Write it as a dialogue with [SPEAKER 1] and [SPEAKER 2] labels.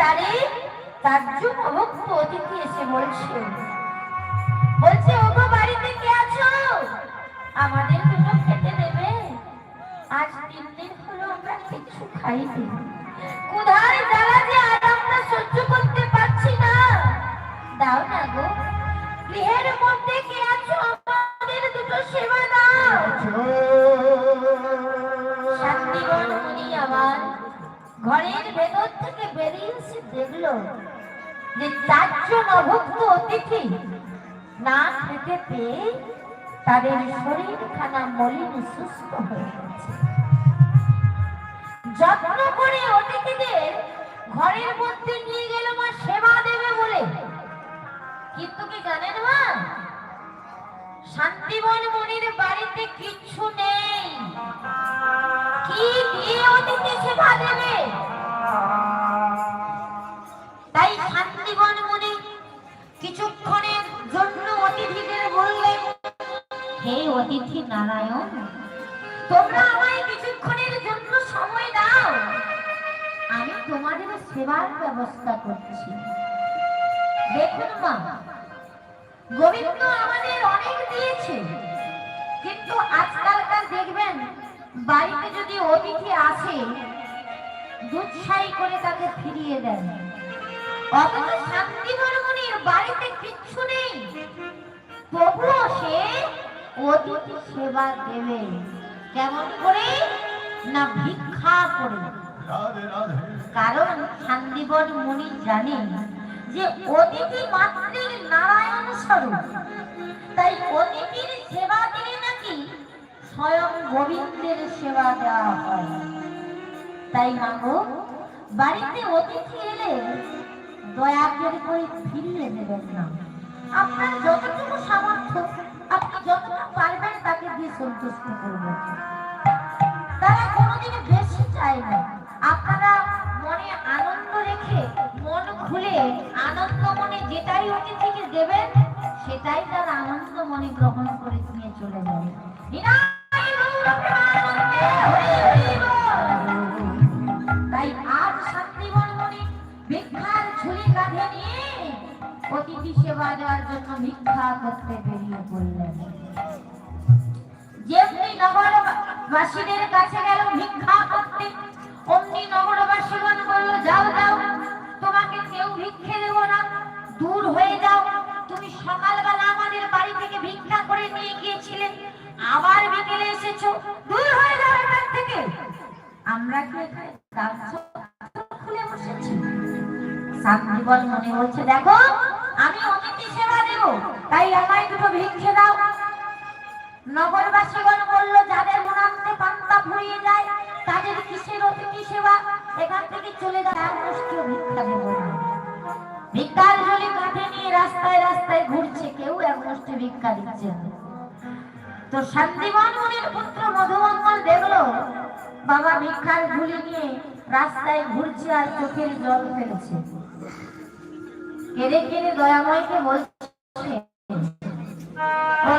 [SPEAKER 1] দ্বারে চারজন অভক্ত অতিথি এসে বলছে বলছে, ওগো, বাড়িতে কে আছো? আমাদের দুটো খেতে দেবে। আজ তিন দিন হলো আমরা কিছু খাইনি। কোথায় জ্বালা যে আর আমরা সহ্য করতে পারছি না। দাও না গো, গৃহের মধ্যে কে আছো? আমাদের দুটো সেবা দাও। যে চারজন অভুক্ত অতিথি না খেতে পেয়ে তাদের শরীর খানা মলিন সুস্থ হয়ে যত্ন করে অতিথিদের ঘরের মধ্যে নিয়ে গেল মা সেবা দেবে বলে। কিন্তু কি জানেন মা? শান্তিবন মনির বাড়িতে কিচ্ছু নেই। কি দিয়ে অতিথি সেবা দেবে? কিছুক্ষণের জন্য অতিথিদের বললেন হে অতিথি নারায়ণ, তোমরা আমায় কিছুক্ষণের জন্য সময় দাও। আমি তোমাদের সেবার ব্যবস্থা করছি। দেখুন মা, গোবিন্দ আমাদের অনেক দিয়েছে, কিন্তু আজকালকার দেখবেন, বাড়িতে যদি অতিথি আসে দুধসাই করে তাকে ফিরিয়ে দেন। অথচ শান্তি বাড়িতে কিচ্ছু নেই। তবুও সে অতিথি সেবা দেবে। কেমন করে? না ভিক্ষা করে। কারণ শান্তিবন মুনি জানেন যে অতিথি মাত্রের নারায়ণ স্বরূপ। তাই অতিথির সেবা দিলে নাকি স্বয়ং গোবিন্দের সেবা দেওয়া হয়। তাই মাগো বাড়িতে অতিথি এলে দয়া করে করে ফিরিয়ে দেবেন না। আপনার যতটুকু সামর্থ্য, আপনি যতটুকু পারবেন তাকে দিয়ে সন্তুষ্ট করবেন। তারা কোনোদিন বেশি চায় না। আপনারা মনে আনন্দ রেখে, মন খুলে, আনন্দ মনে যেটাই অতিথিকে দেবেন, সেটাই তার আনন্দ মনে গ্রহণ করে নিয়ে চলে যাবে। অতিথি সেবা দেওয়ার জন্য ভিক্ষা করতে বেরিয়ে পড়লেন। যেমনি নগরবাসীদের কাছে গেল ভিক্ষা করতে অমনি যাও যাও, তোমাকে কেউ ভিক্ষে দেব না, দূর হয়ে যাও। তুমি সকালবেলা আমাদের বাড়ি থেকে ভিক্ষা করে নিয়ে গিয়েছিলে, আবার বিকেলে এসেছ, দূর হয়ে যাও এখান থেকে। আমরা কি এখানে খুলে বসেছি? শান্তিবল মনে বলছে, দেখো আমি অতিথি সেবা দেব, তাই আমায় দুটো ভিক্ষে দাও। নগরবাসীগণ বলল, যাদের মনান্তে পান্তা ফুরিয়ে যায়, তাদের কিসের অতিথি সেবা? এখান থেকে চলে যায় আর মুষ্টিও ভিক্ষা দেব ভিক্ষার ঝুলি কাঁধে নিয়ে রাস্তায় রাস্তায় ঘুরছে, কেউ এক মুষ্টি ভিক্ষা দিচ্ছে তো শান্তিবন মুনির পুত্র মধুমঙ্গল দেখল, বাবা ভিক্ষার ঝুলি নিয়ে রাস্তায় ঘুরছে আর চোখের জল ফেলছে। কেড়ে কেড়ে দয়াময়কে বলছে ও